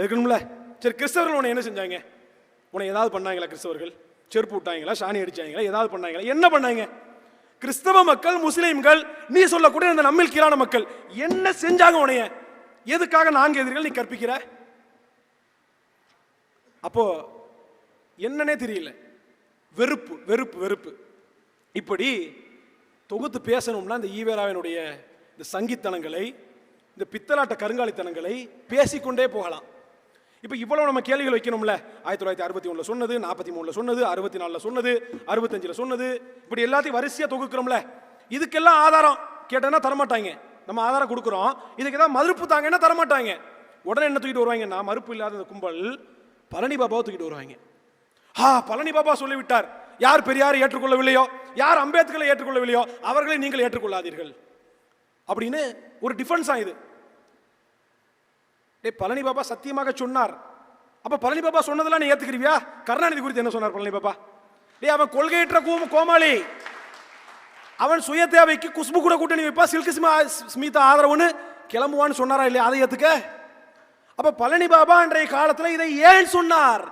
இருக்கணும்ல? சரி கிறிஸ்தவர்கள் உன்னை என்ன செஞ்சாங்க? உன்னை ஏதாவது பண்ணாங்களா கிறிஸ்தவர்கள்? செருப்பு விட்டாங்களா? சாணி அடிச்சாங்களா? ஏதாவது பண்ணாங்களா? என்ன பண்ணாங்க? கிறிஸ்தவ மக்கள் முஸ்லீம்கள் நீ சொல்லக்கூடிய அந்த நம்மில் கீழான மக்கள் என்ன செஞ்சாங்க உன்னைய? எதுக்காக நான்கு எதிரிகள் நீ கற்பிக்கிற? அப்போ என்னன்னே தெரியல. வெறுப்பு வெறுப்பு வெறுப்பு. இப்படி தொகுத்து பேசணும்னா இந்த ஈவேராவினுடைய இந்த சங்கித்தனங்களை இந்த பித்தலாட்ட கருங்காலித்தனங்களை பேசிக்கொண்டே போகலாம். இப்போ இவ்வளவு நம்ம கேள்விகள் வைக்கணும்ல? ஆயிரத்தி தொள்ளாயிரத்தி அறுபத்தி ஒன்றில் சொன்னது நாற்பத்தி மூணில் சொன்னது அறுபத்தி நாலில் சொன்னது அறுபத்தஞ்சில் சொன்னது. இப்படி எல்லாத்தையும் வரிசையாக தொகுக்கிறோம்ல. இதுக்கெல்லாம் ஆதாரம் கேட்டேன்னா தரமாட்டாங்க. நம்ம ஆதாரம் கொடுக்குறோம். இதுக்கு ஏதாவது மறுப்பு தாங்கன்னா தரமாட்டாங்க. உடனே என்ன தூக்கிட்டு வருவாங்கன்னா மறுப்பு இல்லாத அந்த கும்பல் பழனி பாபாவை தூக்கிட்டு வருவாங்க. ஆ பழனி பாபா சொல்லிவிட்டார். யார் பெரியார் ஏற்றுக்கொள்ளவில்லையோ யார் அம்பேத்கரை ஏற்றுக்கொள்ளவில்லையோ அவர்களை நீங்கள் ஏற்றுக்கொள்ளாதீர்கள். அப்படின்னு ஒரு டிஃபென்ஸ் இது. டே பழனி பாபா சத்தியமாக சொன்னார். அப்போ பழனி பாபா சொன்னதெல்லாம் நீ ஏத்துக்கிறியா? கருணாநிதி குறித்து என்ன சொன்னார் பழனி பாபா? டே அவன் கொள்கையற்ற கூ- கோமாளி. அவன் சுய தேவைக்கு குஷ்பு கூட கூட்டணி வைப்பா சில்கு சிமா ஸ்மிதா ஆதரவுன்னு கிளம்புவான்னு சொன்னாரா இல்லையா? அதை ஏத்துக்க? அப்போ பழனி பாபா அன்றைய காலத்தில் இதை ஏன் சொன்னார்?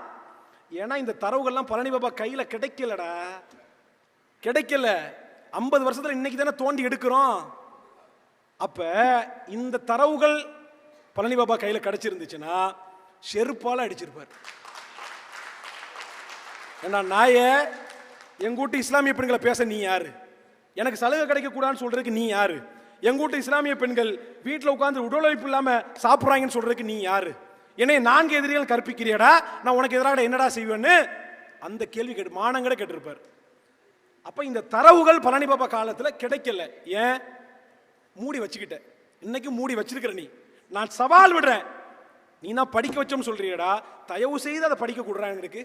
ஏன்னா இந்த தரவுகள்லாம் பழனி பாபா கையில் கிடைக்கலடா. கிடைக்கல. ஐம்பது வருஷத்தில் இன்னைக்கு தானே தோண்டி எடுக்கிறோம். அப்போ இந்த தரவுகள் பழனி பாபா கையில் கிடச்சிருந்துச்சுன்னா செருப்பால் அடிச்சிருப்பார். ஏன்னா நாயே எங்கூட்டு இஸ்லாமிய பெண்களை பேச நீ யார்? எனக்கு சலுகை கிடைக்கக்கூடாதுன்னு சொல்கிறதுக்கு நீ யார்? எங்கூட்டு இஸ்லாமிய பெண்கள் வீட்டில் உட்காந்து உடல் இல்லாமல் சாப்பிட்றாங்கன்னு சொல்கிறதுக்கு நீ யார்? என்னை நான்கு எதிரிகள் கற்பிக்கிறியடா? நான் உனக்கு எதிராக என்னடா செய்வேன்னு? அந்த கேள்வி கேட்டு மானங்கட கேட்டிருப்பார். அப்போ இந்த தரவுகள் பழனி பாபா காலத்தில் கிடைக்கல. ஏன்? மூடி வச்சுக்கிட்ட. இன்னைக்கு மூடி வச்சிருக்கிற நீ. நான் சவால் விடுறேன். நீ நான் படிக்க வச்சோம் சொல்றியடா தயவு செய்து அதை படிக்க கூடுறான் எங்களுக்கு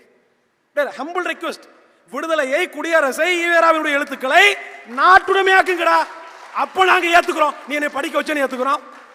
ஹம்பிள் ரெக்வஸ்ட் விடுதலையை குடியரசை ஈவேராவினுடைய எழுத்துக்களை நாட்டுடைமையாக்குங்கடா. அப்ப நாங்க ஏத்துக்கிறோம். நீ என்னை படிக்க வச்சேன்னு ஏத்துக்கிறோம்.